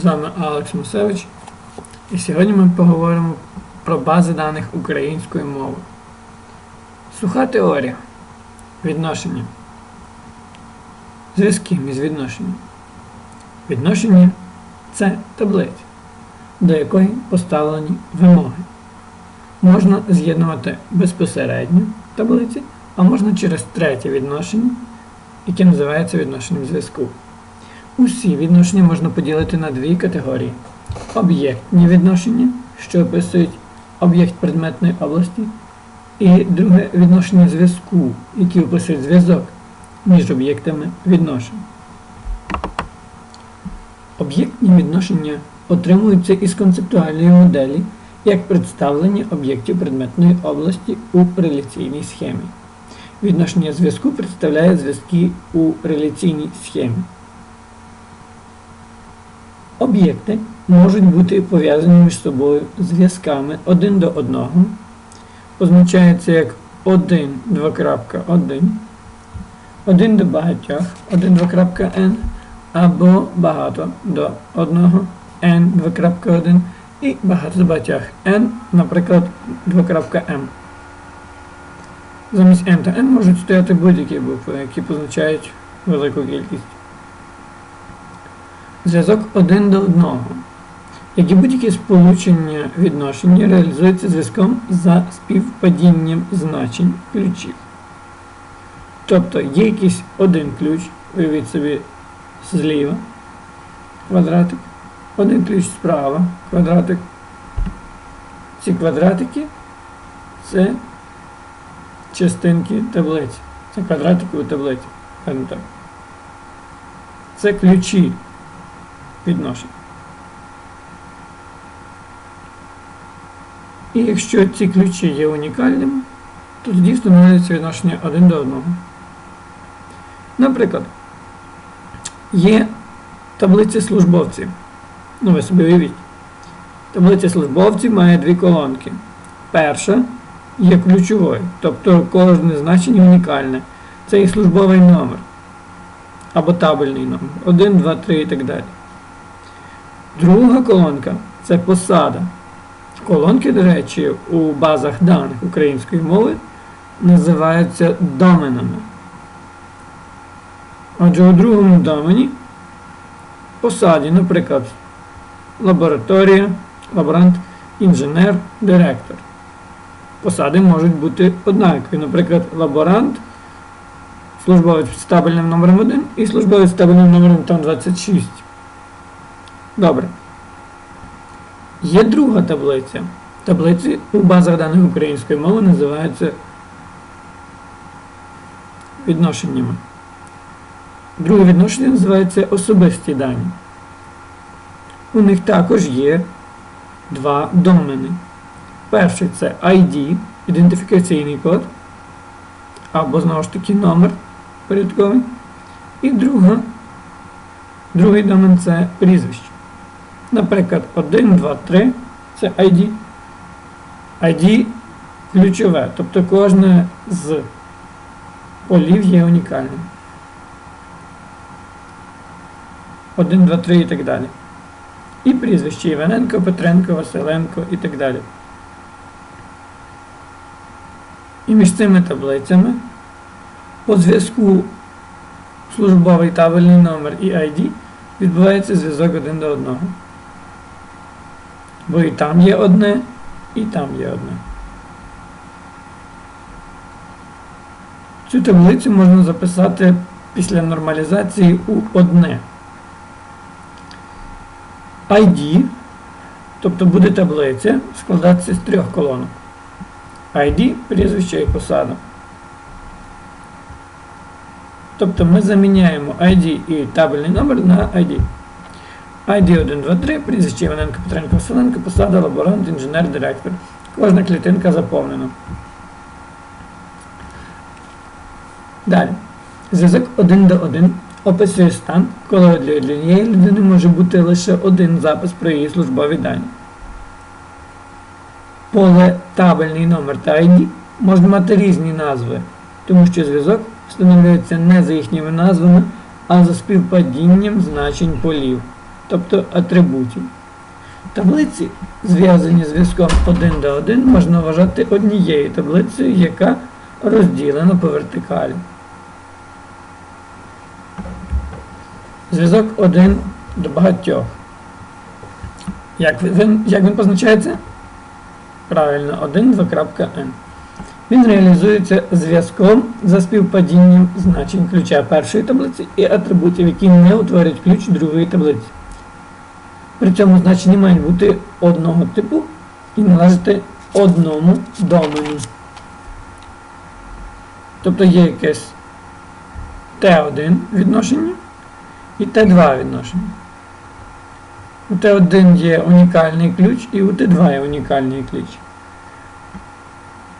З вами Алекс Мусевич. І сьогодні ми поговоримо про бази даних української мови. Суха теорія. Відношення. Зв'язки між відношенням. Відношення це таблиця, до якої поставлені вимоги. Можна з'єднувати безпосередньо таблиці, а можна через третє відношення, яке називається відношенням зв'язку. Усі відношення можна поділити на дві категорії: об'єктні відношення, що описують об'єкт предметної області, і друге відношення зв'язку, які описують зв'язок між об'єктами відношень. Об'єктні відношення отримуються із концептуальної моделі як представлення об'єктів предметної області у реляційній схемі. Відношення зв'язку представляє зв'язки у реляційній схемі. Об'єкти можуть бути пов'язані між собою зв'язками один до одного, позначається як 1, 2.1, 1 до багатьох, 1, 2.n, або багато до одного, n, 2.1 і багато до багатьох n, наприклад, 2.m. Замість n та n можуть стояти будь-які букви, які позначають велику кількість. Зв'язок один до одного. Як і будь-які сполучення відношення реалізується зв'язком за співпадінням значень ключів. Тобто є якийсь один ключ, уявіть собі зліва, квадратик, один ключ справа, квадратик. Ці квадратики це частинки таблиці. Це квадратики у таблиці. Так. Це ключі відношень. І якщо ці ключі є унікальними, то тоді встановлюється відношення один до одного. Наприклад, є таблиця службовців. Ну, ви собі уявіть. Таблиця службовців має дві колонки. Перша є ключовою, тобто кожне значення унікальне. Це і службовий номер або табельний номер. 1, 2, 3 і так далі. Друга колонка це посада. Колонки, до речі, у базах даних української мови називаються доменами. Отже, у другому домені посаді, наприклад, лабораторія, лаборант, інженер, директор. Посади можуть бути однакові. Наприклад, лаборант, службовець з табельним номером 1 і службовець з табельним номером там 26. Добре. Є друга таблиця. Таблиці у базах даних української мови називаються відношеннями. Друге відношення називається особисті дані. У них також є два домени. Перший це ID, ідентифікаційний код, або, знову ж таки, номер порядковий. І друга, другий домен це прізвище. Наприклад, 1, 2, 3 це ID. ID ключове, тобто кожне з полів є унікальним. 1, 2, 3 і так далі. І прізвище Іваненко, Петренко, Василенко і так далі. І між цими таблицями по зв'язку службовий табельний номер і ID відбувається зв'язок один до одного. Бо і там є одне, і там є одне. Цю таблицю можна записати після нормалізації у одне. ID, тобто буде таблиця, складатися з трьох колонок. ID, прізвище і посада. Тобто ми заміняємо ID і табельний номер на ID. ID 1, 2, 3, прізвище Іваненко, Петренко, Василенко, посада, лаборант, інженер, директор. Кожна клітинка заповнена. Далі. Зв'язок 1 до 1 описує стан, коли для однієї людини може бути лише один запис про її службові дані. Поле табельний номер та ID можуть мати різні назви, тому що зв'язок встановлюється не за їхніми назвами, а за співпадінням значень полів. Тобто атрибутів. Таблиці, зв'язані зв'язком 1 до 1, можна вважати однією таблицею, яка розділена по вертикалі. Зв'язок 1 до багатьох. Як він, як він позначається? Правильно, 1, 2.n. Він реалізується зв'язком за співпадінням значень ключа першої таблиці і атрибутів, які не утворюють ключ другої таблиці. При цьому значення мають бути одного типу і належати одному домену. Тобто є якесь Т1 відношення і Т2 відношення. У Т1 є унікальний ключ і у Т2 є унікальний ключ.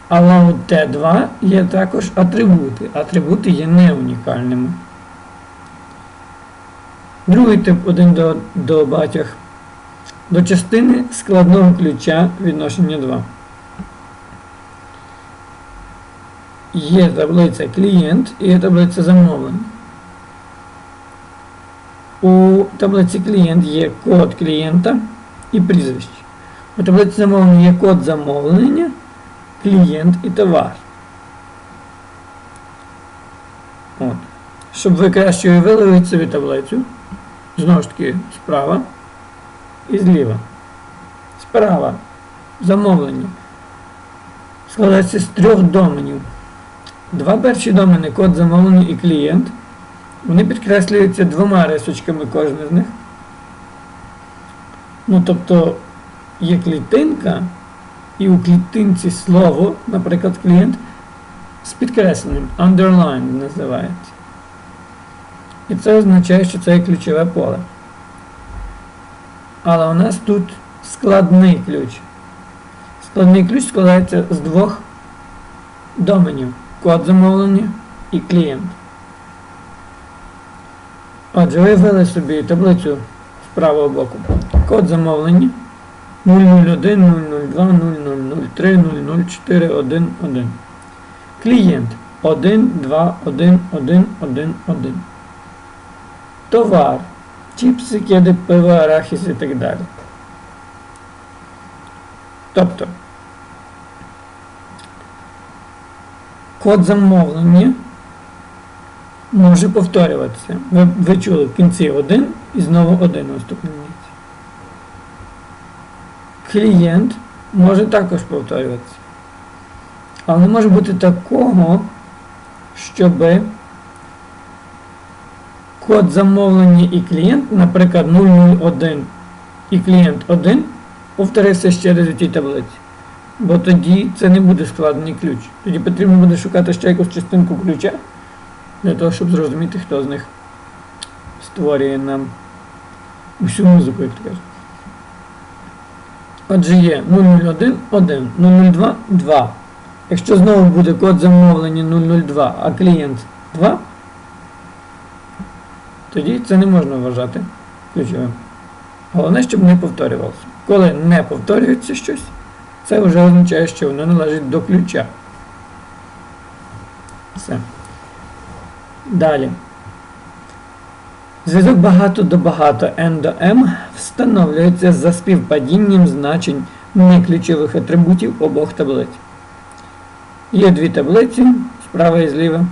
Але у Т2 є також атрибути. Атрибути є не унікальними. Другий тип 1 до, до багатьох. До частини складного ключа відношення 2. Є таблиця клієнт і є таблиця замовлення. У таблиці клієнт є код клієнта і прізвище. У таблиці замовлення є код замовлення, клієнт і товар. От. Щоб ви краще уявили собі таблицю, знову ж таки, справа і зліва. Справа замовлення складається з трьох доменів. Два перші домени код замовлення і клієнт. Вони підкреслюються двома рисочками кожен з них. Ну, тобто є клітинка, і у клітинці слово, наприклад, клієнт, з підкресленням, underline називається. І це означає, що це є ключове поле. Але у нас тут складний ключ. Складний ключ складається з двох доменів код замовлення і клієнт. Отже, ви ввели собі таблицю з правого боку. Код замовлення 001, 002, 0003, 004, 1, 1. Клієнт 1, 2, 1, 1, 1, 1. Товар. Чіпси, кеди, пиво, арахіс і так далі. Тобто код замовлення може повторюватися. Ви, ви чули в кінці один і знову один наступний місці. Клієнт може також повторюватися. Але не може бути такого, щоб код замовлення і клієнт, наприклад, 001 і клієнт 1 повторився ще раз у тій таблиці. Бо тоді це не буде складений ключ. Тоді потрібно буде шукати ще якусь частинку ключа для того, щоб зрозуміти, хто з них створює нам усю музику, як то. Отже, є 001, 1, 002, 2. Якщо знову буде код замовлення 002, а клієнт 2, тоді це не можна вважати ключовим. Головне, щоб не повторювалося. Коли не повторюється щось, це вже означає, що воно належить до ключа. Все. Далі. Зв'язок багато до багато N до M встановлюється за співпадінням значень неключових атрибутів обох таблиць. Є дві таблиці, справа і зліва.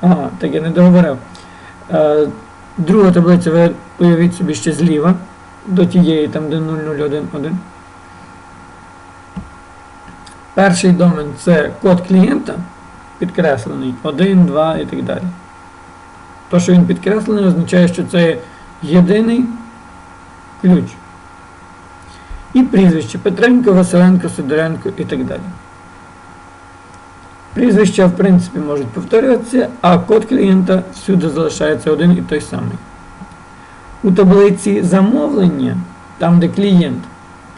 Ага, так я не договорив. Друга таблиця, ви уявіть собі ще зліва, до тієї, там де 0011. Перший домен це код клієнта, підкреслений 1, 2 і так далі. То, що він підкреслений, означає, що це єдиний ключ. І прізвище Петренко, Василенко, Сидоренко і так далі. Прізвища, в принципі, можуть повторюватися, а код клієнта всюди залишається один і той самий. У таблиці замовлення, там де клієнт,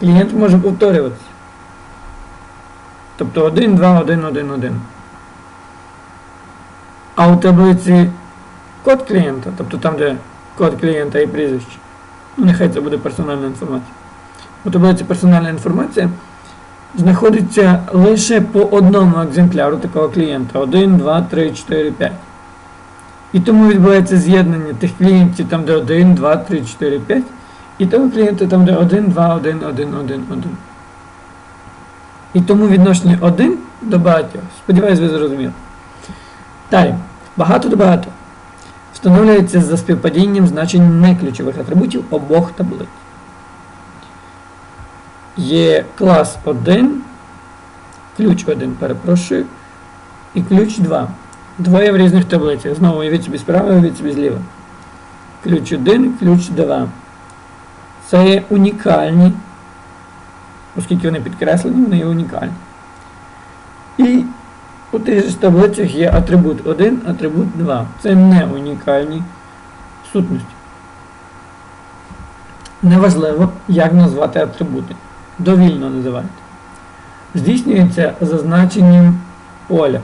клієнт може повторюватися. Тобто 1, 2, 1, 1, 1. А у таблиці код клієнта, тобто там, де код клієнта і прізвище, ну нехай це буде персональна інформація. У таблиці персональна інформація знаходиться лише по одному екземпляру такого клієнта. 1, 2, 3, 4, 5. І тому відбувається з'єднання тих клієнтів там, де 1, 2, 3, 4, 5, І того клієнта там де 1, 2, 1, 1, 1, 1. І тому відношення 1 до багатьох. Сподіваюсь, ви зрозуміли. Далі. Багато до багато. Встановлюється за співпадінням значень неключових атрибутів обох таблиць. Є клас 1, ключ 1, перепрошую, і ключ 2. Двоє в різних таблицях. Знову уявіть собі справа, уявіть собі зліва. Ключ 1, ключ 2. Це є унікальні, оскільки вони підкреслені, вони є унікальні. І у тих же таблицях є атрибут 1, атрибут 2. Це не унікальні сутності. Неважливо, як назвати атрибути. Довільно називайте. Здійснюється зазначенням поля.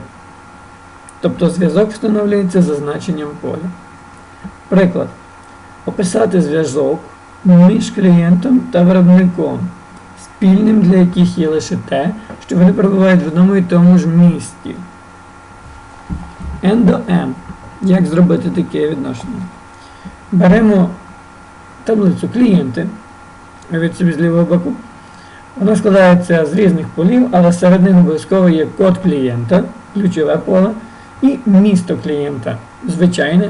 Тобто зв'язок встановлюється за значенням поля. Приклад. Описати зв'язок між клієнтом та виробником, спільним для яких є лише те, що вони перебувають в одному і тому ж місті. N до M. Як зробити таке відношення? Беремо таблицю клієнти від собі з лівого боку. Вона складається з різних полів, але серед них обов'язково є код клієнта, ключове поле, і місто клієнта, звичайне,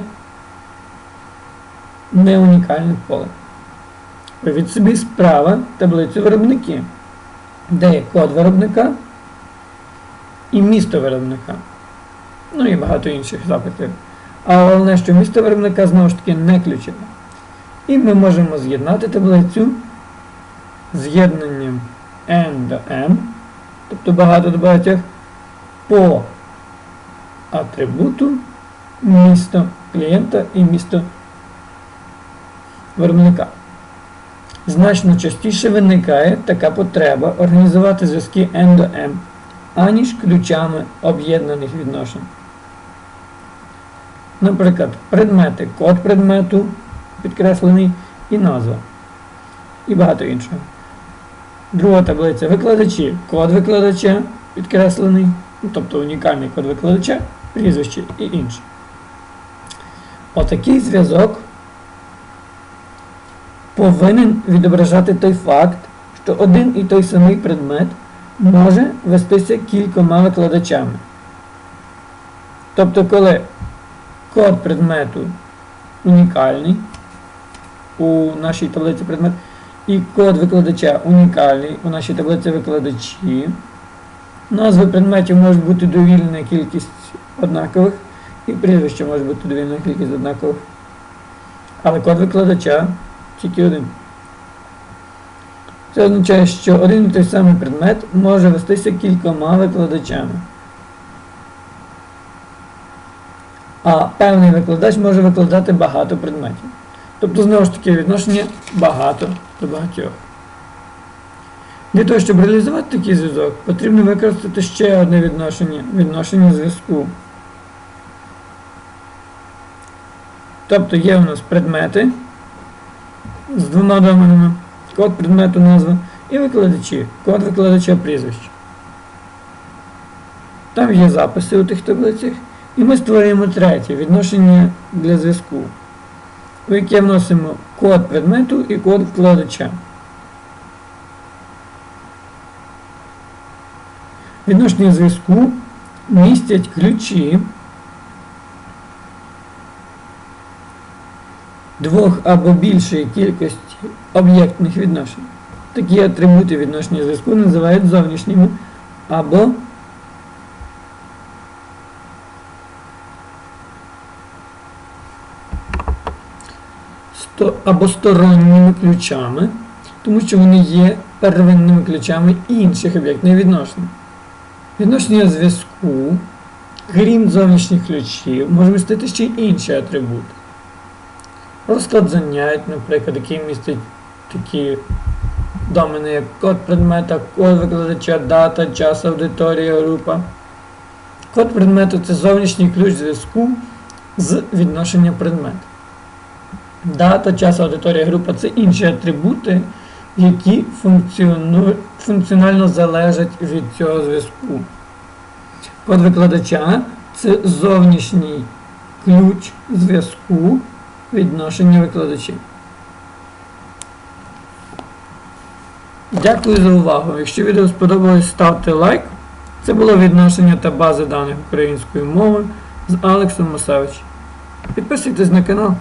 не унікальне поле. Від собі справа таблицю виробники, де є код виробника і місто виробника. Ну і багато інших запитів. А головне, що місто виробника знову ж таки не ключове. І ми можемо з'єднати таблицю з'єднанням N до M, тобто багато до багатьох, по атрибуту місто клієнта і місто виробника. Значно частіше виникає така потреба організувати зв'язки N до M, аніж ключами об'єднаних відношень. Наприклад, предмети, код предмету підкреслений і назва. І багато іншого. Друга таблиця викладачі, код викладача підкреслений, ну, тобто унікальний код викладача, прізвище і інше. Отакий зв'язок повинен відображати той факт, що один і той самий предмет може вестися кількома викладачами. Тобто, коли код предмету унікальний у нашій таблиці предмет, і код викладача унікальний у нашій таблиці викладачі, назви предметів можуть бути довільна кількість однакових, і прізвище може бути довільна кількість однакових. Але код викладача тільки один. Це означає, що один і той самий предмет може вестися кількома викладачами. А певний викладач може викладати багато предметів. Тобто, знову ж таки, відношення багато до багатьох. Для того, щоб реалізувати такий зв'язок, потрібно використати ще одне відношення відношення зв'язку. Тобто є у нас предмети з двома доменами, код предмету назва і викладачі, код викладача прізвище. Там є записи у тих таблицях. І ми створюємо третє відношення для зв'язку, у яке вносимо код предмету і код вкладача. Відношення зв'язку містять ключі двох або більшої кількості об'єктних відношень. Такі атрибути відношення зв'язку називають зовнішніми або або сторонніми ключами, тому що вони є первинними ключами інших об'єктних відношень. Відношення зв'язку, крім зовнішніх ключів, може містити ще й інші атрибути. Розклад занять, наприклад, який містить такі домени, як код предмета, код викладача, дата, час, аудиторія, група. Код предмету це зовнішній ключ зв'язку з відношення предмета. Дата, час, аудиторія, група це інші атрибути, які функціонально залежать від цього зв'язку. Код викладача це зовнішній ключ зв'язку відношення викладачів. Дякую за увагу. Якщо відео сподобалось, ставте лайк. Це було відношення та бази даних української мови з Алексом Масевичем. Підписуйтесь на канал.